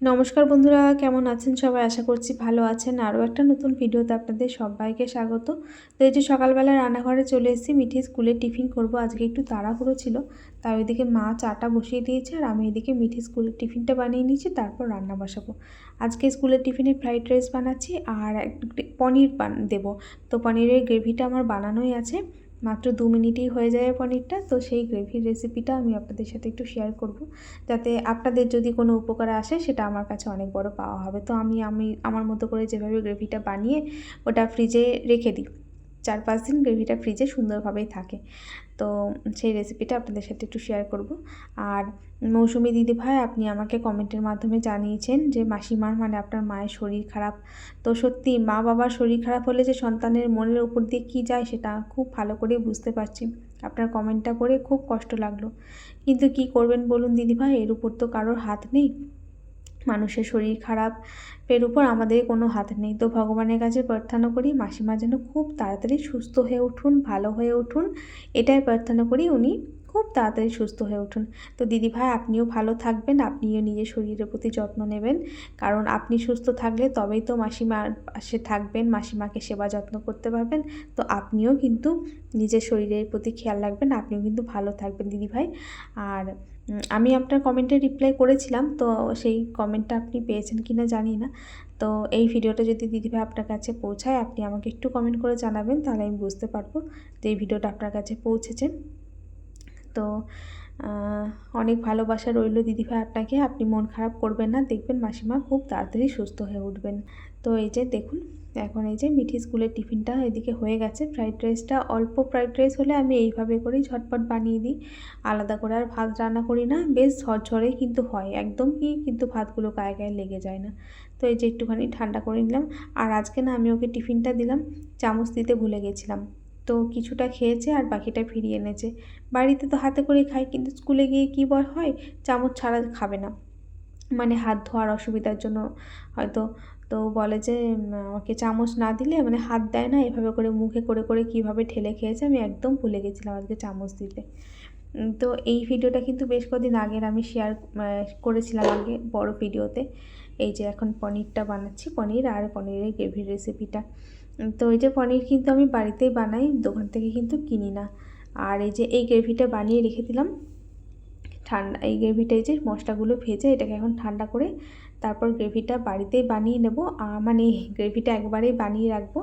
নমস্কার বন্ধুরা, কেমন আছেন সবাই? আশা করছি ভালো আছেন। আরও একটা নতুন ভিডিওতে আপনাদের সবাইকে স্বাগত। তো এই যে সকালবেলা রান্নাঘরে চলে এসেছি, মিঠি স্কুলে টিফিন করব। আজকে একটু তাড়াহুড়ো ছিল, তাই ওইদিকে মা চাটা বসিয়ে দিয়েছে আর আমি এদিকে মিঠে স্কুলের টিফিনটা বানিয়ে নিয়েছি, তারপর রান্না বসাবো। আজকে স্কুলের টিফিনে ফ্রাইড রাইস বানাচ্ছি আর পনির বান দেবো। তো পনিরের গ্রেভিটা আমার বানানোই আছে। মাত্র দু মিনিটেই হয়ে যায় পনিরটা, তো সেই গ্রেভির রেসিপিটা আমি আপনাদের সাথে একটু শেয়ার করব। যাতে আপনাদের যদি কোনো উপকার আসে, সেটা আমার কাছে অনেক বড় পাওয়া হবে। তো আমি আমি, আমার মতো করে যেভাবে গ্রেভিটা বানিয়ে ওটা ফ্রিজে রেখে দিই। চার পাঁচ দিন গ্রেভিটা ফ্রিজে সুন্দরভাবেই থাকে। তো সেই রেসিপিটা আপনাদের সাথে একটু শেয়ার করব। আর মৌসুমি দিদি ভাই, আপনি আমাকে কমেন্টের মাধ্যমে জানিয়েছেন যে মাসিমার মানে আপনার মায়ের শরীর খারাপ। তো সত্যি মা বাবার শরীর খারাপ হলে যে সন্তানের মনের উপর দিয়ে কী যায় সেটা খুব ভালো করে বুঝতে পারছি। আপনার কমেন্টটা পড়ে খুব কষ্ট লাগল। কিন্তু কি করবেন বলুন দিদিভাই এর উপর তো কারোর হাত নেই। মানুষের শরীর খারাপ, এর উপর আমাদের কোনো হাত নেই। তো ভগবানের কাছে প্রার্থনা করি, মাসিমা যেন খুব তাড়াতাড়ি সুস্থ হয়ে উঠুন, ভালো হয়ে উঠুন, এটাই প্রার্থনা করি উনি খুব তাড়াতাড়ি সুস্থ হয়ে উঠুন। তো দিদি ভাই, আপনিও ভালো থাকবেন, আপনিও নিজের শরীরের প্রতি যত্ন নেবেন। কারণ আপনি সুস্থ থাকলে তবেই তো মাসিমার পাশে থাকবেন, মাসিমাকে সেবা যত্ন করতে পারবেন। তো আপনিও কিন্তু নিজের শরীরের প্রতি খেয়াল রাখবেন, আপনিও কিন্তু ভালো থাকবেন দিদি ভাই। আর আমি আপনার কমেন্টে রিপ্লাই করেছিলাম, তো সেই কমেন্টটা আপনি পেয়েছেন কি না জানি না। তো এই ভিডিওটা যদি দিদিভাই আপনার কাছে পৌঁছায়, আপনি আমাকে একটু কমেন্ট করে জানাবেন, তাহলে আমি বুঝতে পারব যে এই ভিডিওটা আপনার কাছে পৌঁছেছে। তো অনেক ভালোবাসা রইল দিদিভাই আপনাকে। আপনি মন খারাপ করবেন না, দেখবেন মাসিমা খুব তাড়াতাড়ি সুস্থ হয়ে উঠবেন। তো এই যে দেখুন, এখন এই যে মিঠি স্কুলের টিফিনটা এদিকে হয়ে গেছে। ফ্রাইড রাইসটা অল্প ফ্রাইড রাইস হলে আমি এইভাবে করেই ঝটপট বানিয়ে দিই। আলাদা করে আর ভাত রান্না করি না, বেশ ঝরঝরেই কিন্তু হয়। একদম কি কিন্তু ভাতগুলো গায়ে গায়ে লেগে যায় না। তো এই যে একটুখানি ঠান্ডা করে নিলাম। আর আজকে না আমি ওকে টিফিনটা দিলাম, চামচ দিতে ভুলে গেছিলাম। তো কিছুটা খেয়েছে আর বাকিটা ফিরিয়ে এনেছে। বাড়িতে তো হাতে করে খাই কিন্তু স্কুলে গিয়ে কী বল হয়? চামচ ছাড়া খাবে না। মানে হাত ধোয়ার অসুবিধার জন্য হয়তো। তো বলে যে আমাকে চামচ না দিলে মানে হাত দেয় না, এভাবে করে মুখে করে করে কীভাবে ঠেলে খেয়েছে, আমি একদম ভুলে গেছিলাম আজকে চামচ দিতে। তো এই ভিডিওটা কিন্তু বেশ কদিন আগের, আমি শেয়ার করেছিলাম আগে বড় ভিডিওতে। এই যে এখন পনিরটা বানাচ্ছি, পনির আর পনিরের গ্রেভির রেসিপিটা তো এই যে পনির কিন্তু আমি বাড়িতেই বানাই, দোকান থেকে কিন্তু কিনি না। আর এই যে এই গ্রেভিটা বানিয়ে রেখে দিলাম। ঠান্ডা, এই গ্রেভিটা এই যে মশলাগুলো ভেজে এটাকে এখন ঠান্ডা করে তারপর গ্রেভিটা বাড়িতেই বানিয়ে নেব। মানে গ্রেভিটা একবারেই বানিয়ে রাখব।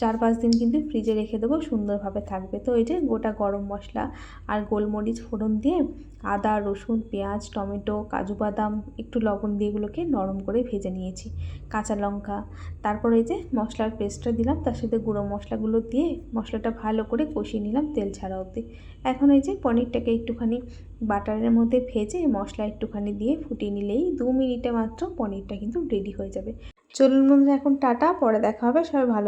চার পাঁচ দিন কিন্তু ফ্রিজে রেখে দেবো, সুন্দরভাবে থাকবে। তো এই যে গোটা গরম মশলা আর গোলমরিচ ফোড়ন দিয়ে আদা, রসুন, পেঁয়াজ, টমেটো, কাজু বাদাম, একটু লবণ দিয়ে এগুলোকে নরম করে ভেজে নিয়েছি। কাঁচা লঙ্কা। তারপর এই যে মশলার পেস্টটা দিলাম, তার সাথে গুঁড়ো মশলাগুলো দিয়ে মশলাটা ভালো করে কষিয়ে নিলাম তেল ছাড়া অবধি। এখন এই যে পনিরটাকে একটুখানি বাটারের মধ্যে ভেজে মশলা একটুখানি দিয়ে ফুটিয়ে নিলেই দু মিনিটে মাত্র পনিরটা কিন্তু রেডি হয়ে যাবে। চলুন বন্ধুরা এখন টাটা পরে দেখা হবে। সবাই ভালো